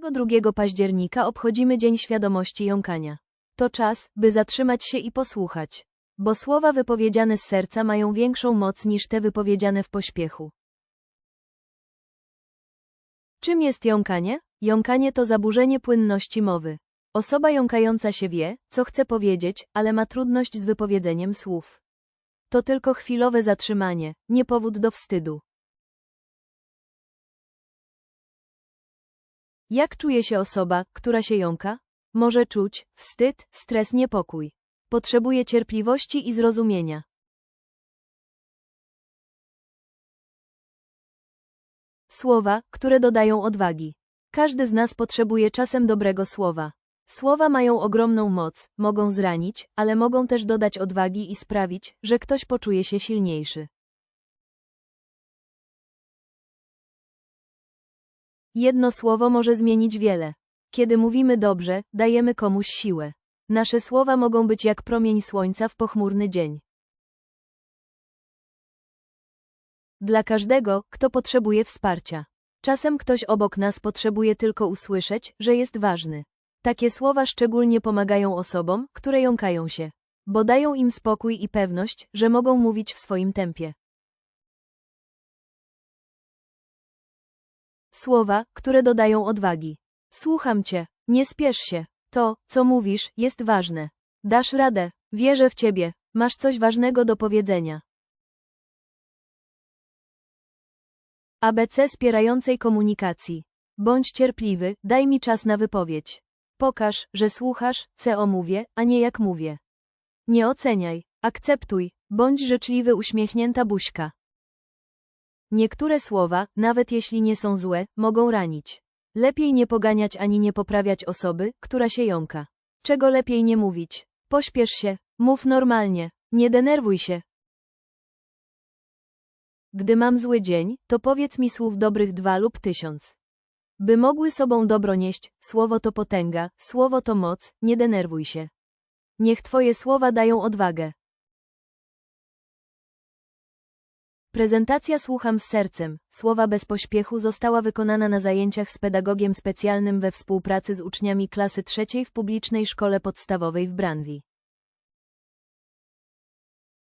2 października obchodzimy Dzień Świadomości Jąkania. To czas, by zatrzymać się i posłuchać. Bo słowa wypowiedziane z serca mają większą moc niż te wypowiedziane w pośpiechu. Czym jest jąkanie? Jąkanie to zaburzenie płynności mowy. Osoba jąkająca się wie, co chce powiedzieć, ale ma trudność z wypowiedzeniem słów. To tylko chwilowe zatrzymanie, nie powód do wstydu. Jak czuje się osoba, która się jąka? Może czuć wstyd, stres, niepokój. Potrzebuje cierpliwości i zrozumienia. Słowa, które dodają odwagi. Każdy z nas potrzebuje czasem dobrego słowa. Słowa mają ogromną moc, mogą zranić, ale mogą też dodać odwagi i sprawić, że ktoś poczuje się silniejszy. Jedno słowo może zmienić wiele. Kiedy mówimy dobrze, dajemy komuś siłę. Nasze słowa mogą być jak promień słońca w pochmurny dzień. Dla każdego, kto potrzebuje wsparcia. Czasem ktoś obok nas potrzebuje tylko usłyszeć, że jest ważny. Takie słowa szczególnie pomagają osobom, które jąkają się, bo dają im spokój i pewność, że mogą mówić w swoim tempie. Słowa, które dodają odwagi. Słucham cię, nie spiesz się. To, co mówisz, jest ważne. Dasz radę, wierzę w ciebie, masz coś ważnego do powiedzenia. ABC wspierającej komunikacji. Bądź cierpliwy, daj mi czas na wypowiedź. Pokaż, że słuchasz, co mówię, a nie jak mówię. Nie oceniaj, akceptuj, bądź życzliwy uśmiechnięta buźka. Niektóre słowa, nawet jeśli nie są złe, mogą ranić. Lepiej nie poganiać ani nie poprawiać osoby, która się jąka. Czego lepiej nie mówić? Pośpiesz się, mów normalnie, nie denerwuj się. Gdy mam zły dzień, to powiedz mi słów dobrych dwa lub tysiąc. By mogły sobą dobro nieść, słowo to potęga, słowo to moc, nie denerwuj się. Niech Twoje słowa dają odwagę. Prezentacja Słucham z sercem, słowa bez pośpiechu została wykonana na zajęciach z pedagogiem specjalnym we współpracy z uczniami klasy trzeciej w publicznej szkole podstawowej w Branwi.